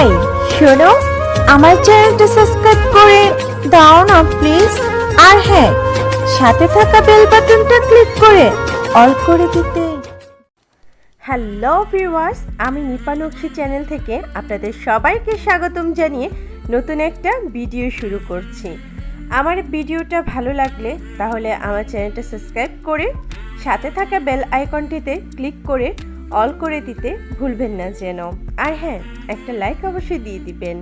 এই, শোনো, আমার চ্যানেলটা সাবস্ক্রাইব করে দাও না প্লিজ আর হ্যাঁ সাথে থাকা বেল বাটনটা ক্লিক করে অল করে দিতে। হ্যালো ভিউয়ার্স আমি নিপানক্ষী চ্যানেল থেকে আপনাদের সবাইকে স্বাগতম জানিয়ে নতুন একটা ভিডিও শুরু করছি। আমার ভিডিওটা ভালো লাগলে তাহলে আমার চ্যানেলটা সাবস্ক্রাইব করে সাথে থাকা বেল আইকনটিতে ক্লিক করে অল করে দিতে ভুলবেন না যেন। আর হ্যাঁ একটা লাইক অবশ্যই দিয়ে দিবেন।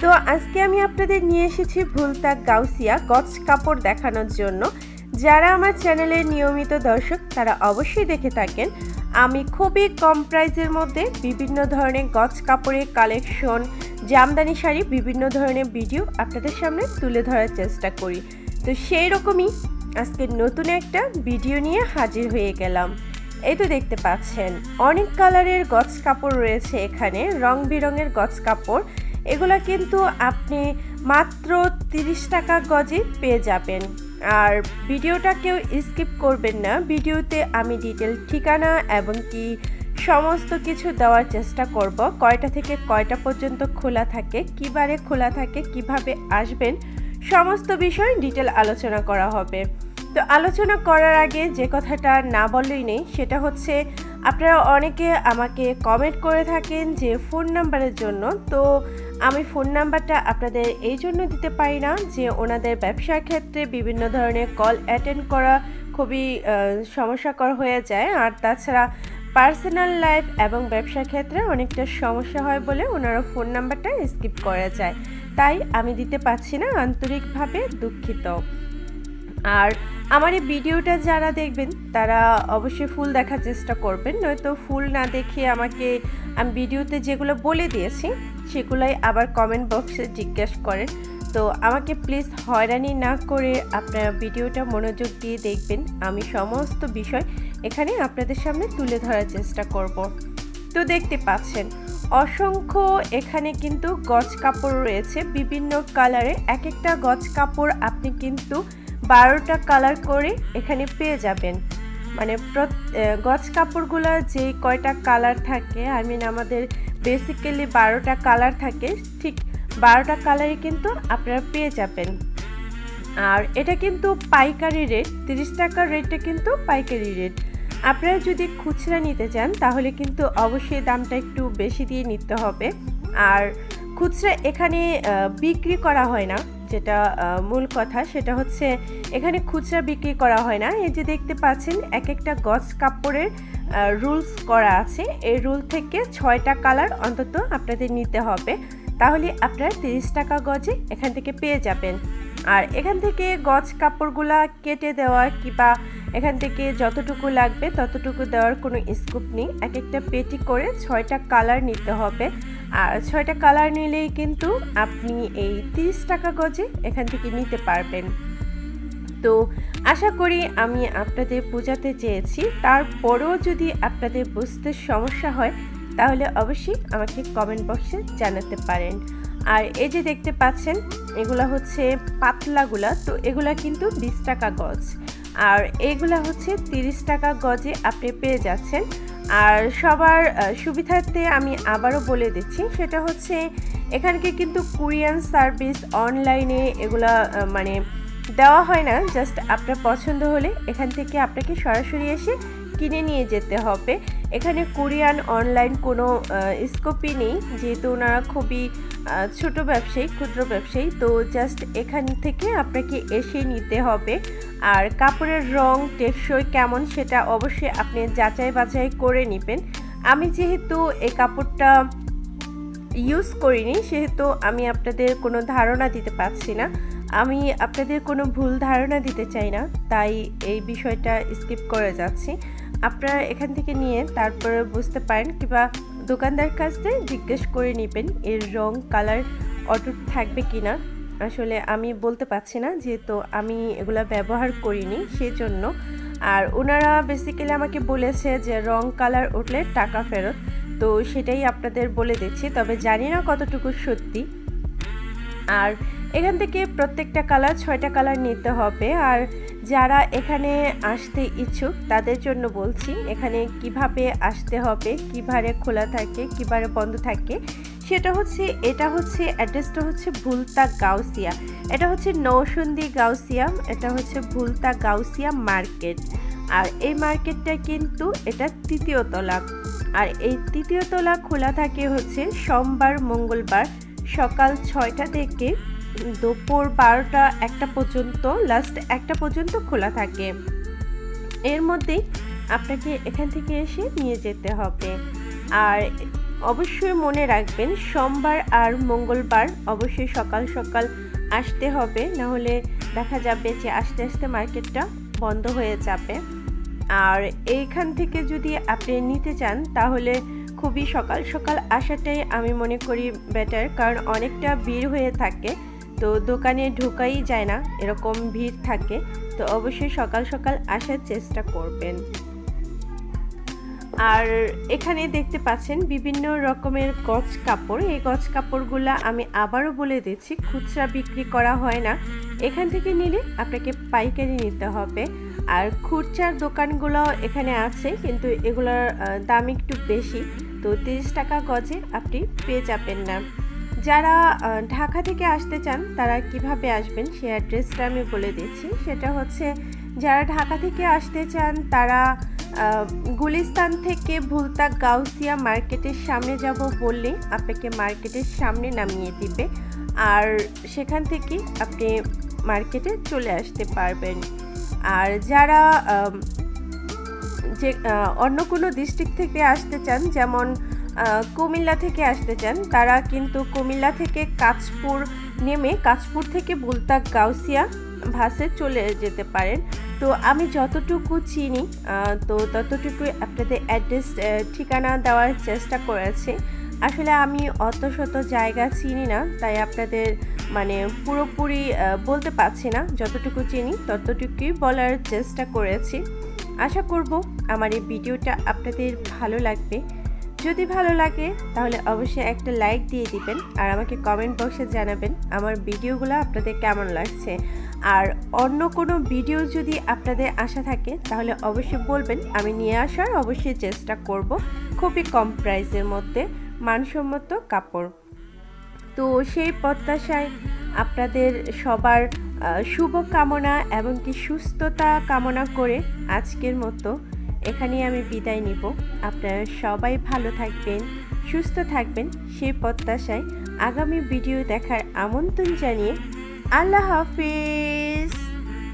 তো আজকে আমি আপনাদের নিয়ে এসেছি ভুলতাক গাউসিয়া গছ কাপড় দেখানোর জন্য। যারা আমার চ্যানেলের নিয়মিত দর্শক, তারা অবশ্যই দেখে থাকেন। আমি খুবই কম প্রাইসের মধ্যে বিভিন্ন ধরনের গছ কাপড়ের কালেকশন, জামদানি শাড়ি, বিভিন্ন ধরনের ভিডিও আপনাদের সামনে তুলে ধরার চেষ্টা করি। তো সেই রকমই আজকে নতুন একটা ভিডিও নিয়ে হাজির হয়ে গেলাম। এই তো দেখতে পাচ্ছেন, অনেক কালারের গছ কাপড় রয়েছে এখানে, রং বেরঙের গছ কাপড়। এগুলা কিন্তু আপনি মাত্র তিরিশ টাকা গজে পেয়ে যাবেন। আর ভিডিওটা কেউ স্কিপ করবেন না, ভিডিওতে আমি ডিটেল ঠিকানা এবং কি সমস্ত কিছু দেওয়ার চেষ্টা করব, কয়টা থেকে কয়টা পর্যন্ত খোলা থাকে, কিবারে খোলা থাকে, কীভাবে আসবেন, সমস্ত বিষয় ডিটেল আলোচনা করা হবে। তো আলোচনা করার আগে যে কথাটা না বললেই নেই, সেটা হচ্ছে আপনারা অনেকে আমাকে কমেন্ট করে থাকেন যে ফোন নাম্বারের জন্য। তো আমি ফোন নাম্বারটা আপনাদের এই জন্য দিতে পারি না যে ওনাদের ব্যবসার ক্ষেত্রে বিভিন্ন ধরনের কল অ্যাটেন্ড করা খুবই সমস্যাকর হয়ে যায়। আর তাছাড়া পার্সোনাল লাইফ এবং ব্যবসার ক্ষেত্রে অনেকটা সমস্যা হয় বলে ওনারা ফোন নাম্বারটা স্কিপ করা যায়। তাই আমি দিতে পারছি না, আন্তরিকভাবে দুঃখিত। আর আমার এই ভিডিওটা যারা দেখবেন, তারা অবশ্যই ফুল দেখার চেষ্টা করবেন। নয়তো ফুল না দেখে আমাকে, আমি ভিডিওতে যেগুলো বলে দিয়েছি, সেগুলোই আবার কমেন্ট বক্সে জিজ্ঞেস করেন। তো আমাকে প্লিজ হয়রানি না করে আপনারা ভিডিওটা মনোযোগ দিয়ে দেখবেন। আমি সমস্ত বিষয় এখানে আপনাদের সামনে তুলে ধরার চেষ্টা করব। তো দেখতে পাচ্ছেন, অসংখ্য এখানে কিন্তু গজ কাপড় রয়েছে। বিভিন্ন কালারে এক একটা গজ কাপড় আপনি কিন্তু বারোটা কালার করে এখানে পেয়ে যাবেন। মানে গজ কাপড়গুলো যে কয়টা কালার থাকে আই মিন আমাদের বেসিক্যালি বারোটা কালার থাকে, ঠিক বারোটা কালারই কিন্তু আপনারা পেয়ে যাবেন। আর এটা কিন্তু পাইকারি রেট তিরিশ টাকার রেটটা কিন্তু পাইকারি রেট আপনারা যদি খুচরা নিতে চান, তাহলে কিন্তু অবশ্যই দামটা একটু বেশি দিয়ে নিতে হবে। আর খুচরা এখানে বিক্রি করা হয় না। যেটা মূল কথা সেটা হচ্ছে এখানে খুচরা বিক্রি করা হয় না। এই যে দেখতে পাচ্ছেন এক একটা গজ কাপড়ের রুলস করা আছে। এই রুল থেকে ছয়টা কালার অন্তত আপনাদের নিতে হবে। তাহলে আপনারা তিরিশ টাকা গজে এখান থেকে পেয়ে যাবেন। আর এখান থেকে গজ কাপড়গুলা কেটে দেওয়া কিবা এখান থেকে যতটুকু লাগবে ততটুকু দেওয়ার কোনো স্কোপ নেই। এক একটা পেটি করে ছয়টা কালার নিতে হবে। আর ছয়টা কালার নিলেই কিন্তু আপনি এই তিরিশ টাকা গজে এখান থেকে নিতে পারবেন। তো আশা করি আমি আপনাদের বোঝাতে চেয়েছি। তারপরেও যদি আপনাদের বুঝতে সমস্যা হয়, তাহলে অবশ্যই আমাকে কমেন্ট বক্সে জানাতে পারেন। আর এই যে দেখতে পাচ্ছেন, এগুলা হচ্ছে পাতলাগুলা, তো এগুলা কিন্তু বিশ টাকা গজ। আর এগুলা হচ্ছে তিরিশ টাকা গজে আপনি পেয়ে যাচ্ছেন। আর সবার সুবিধার্থে আমি আবারও বলে দিচ্ছি, সেটা হচ্ছে এখানকে কিন্তু কুরিয়ান সার্ভিস অনলাইনে এগুলা মানে দেওয়া হয় না, জাস্ট আপনার পছন্দ হলে এখান থেকে আপনাকে সরাসরি এসে কিনে নিয়ে যেতে হবে। এখানে কোরিয়ান অনলাইন কোনো স্কোপই নেই, যেহেতু ওনারা খুবই ছোট ব্যবসায়ী, ক্ষুদ্র ব্যবসায়ী, তো জাস্ট এখান থেকে আপনাকে এসে নিতে হবে। আর কাপড়ের রং টেকসই কেমন সেটা অবশ্যই আপনি যাচাই বাছাই করে নেবেন। আমি যেহেতু এই কাপড়টা ইউজ করিনি, সেহেতু আমি আপনাদের কোনো ধারণা দিতে পারছি না। আমি আপনাদের কোনো ভুল ধারণা দিতে চাই না, তাই এই বিষয়টা স্কিপ করে যাচ্ছি। আপনারা এখান থেকে নিয়ে তারপরে বুঝতে পারেন কিংবা দোকানদার কাছ থেকে জিজ্ঞেস করে নেবেন এর রং, কালার, অটুট থাকবে কি না আসলে আমি বলতে পারছি না, যেহেতু আমি এগুলা ব্যবহার করিনি সেজন্য। আর ওনারা বেসিক্যালি আমাকে বলেছে যে রং, কালার উঠলে টাকা ফেরত। তো সেটাই আপনাদের বলে দিচ্ছি, তবে জানি না কতটুকু সত্যি। আর এখান থেকে প্রত্যেকটা কালার ছয়টা কালার নিতে হবে। আর যারা এখানে আসতে ইচ্ছুক, তাদের জন্য বলছি, এখানে কীভাবে আসতে হবে, কীভাবে খোলা থাকে, কীভাবে বন্ধ থাকে, সেটা হচ্ছে, এটা হচ্ছে অ্যাড্রেসটা হচ্ছে ভুলতা গাউসিয়া। এটা হচ্ছে নৌসন্দি গাউসিয়া, এটা হচ্ছে ভুলতা গাউসিয়া মার্কেট। আর এই মার্কেটটা কিন্তু এটা তৃতীয় তলা। আর এই তৃতীয় তলা খোলা থাকে হচ্ছে সোমবার, মঙ্গলবার সকাল ছয়টা থেকে দুপুর বারোটা একটা পর্যন্ত লাস্ট একটা পর্যন্ত খোলা থাকে। এর মধ্যেই আপনাকে এখান থেকে এসে নিয়ে যেতে হবে। আর অবশ্যই মনে রাখবেন, সোমবার আর মঙ্গলবার অবশ্যই সকাল সকাল আসতে হবে না হলে দেখা যাবে যে আস্তে আস্তে মার্কেটটা বন্ধ হয়ে যাবে। আর এইখান থেকে যদি আপনি নিতে চান, তাহলে খুবই সকাল সকাল আসাটাই আমি মনে করি বেটার কারণ অনেকটা ভিড় হয়ে থাকে। তো দোকানে ঢোকাই যায় না, এরকম ভিড় থাকে। তো অবশ্যই সকাল সকাল আসার চেষ্টা করবেন। আর এখানে দেখতে পাচ্ছেন বিভিন্ন রকমের গজ কাপড়। এই গজ কাপড়গুলো আমি আবারও বলে দিচ্ছি, খুচরা বিক্রি করা হয় না। এখান থেকে নিলে আপনাকে পাইকারি নিতে হবে। আর খুচরার দোকানগুলো এখানে আছে, কিন্তু এগুলোর দাম একটু বেশি। তো তিরিশ টাকা গজে আপনি পেয়ে যাবেন না। যারা ঢাকা থেকে আসতে চান, তারা কীভাবে আসবেন সে অ্যাড্রেসটা আমি বলে দিচ্ছি। সেটা হচ্ছে, যারা ঢাকা থেকে আসতে চান, তারা গুলিস্তান থেকে ভুলতা গাউসিয়া মার্কেটের সামনে যাব বললে আপনাকে মার্কেটের সামনে নামিয়ে দিবে। আর সেখান থেকে আপনি মার্কেটে চলে আসতে পারবেন। আর যারা যে অন্য কোনো ডিস্ট্রিক্ট থেকে আসতে চান, যেমন কুমিল্লা থেকে আসতে চান, তারা কিন্তু কুমিল্লা থেকে কাঁচপুর নেমে কাঁচপুর থেকে বুলতা গাউসিয়া ভাসে চলে যেতে পারেন। তো আমি যতটুকু চিনি তো ততটুকুই আপনাদের অ্যাড্রেস ঠিকানা দেওয়ার চেষ্টা করেছি। আসলে আমি অত শত জায়গা চিনি না, তাই আপনাদের মানে পুরোপুরি বলতে পারছি না। যতটুকু চিনি, ততটুকুই বলার চেষ্টা করেছি। আশা করব আমার এই ভিডিওটা আপনাদের ভালো লাগবে। যদি ভালো লাগে, তাহলে অবশ্যই একটা লাইক দিয়ে দিবেন আর আমাকে কমেন্ট বক্সে জানাবেন আমার ভিডিওগুলো আপনাদের কেমন লাগছে। আর অন্য কোনো ভিডিও যদি আপনাদের আশা থাকে, তাহলে অবশ্যই বলবেন। আমি নিয়ে আসার অবশ্যই চেষ্টা করব খুবই কম প্রাইসের মধ্যে মানসম্মত কাপড়। তো সেই প্রত্যাশায় আপনাদের সবার শুভ কামনা এবং কি সুস্থতা কামনা করে আজকের মতো এখানেই আমি বিদায় নিব। আপনারা সবাই ভালো থাকবেন, সুস্থ থাকবেন সেই প্রত্যাশায়। আগামী ভিডিও দেখার আমন্ত্রণ জানিয়ে আল্লাহ হাফিজ।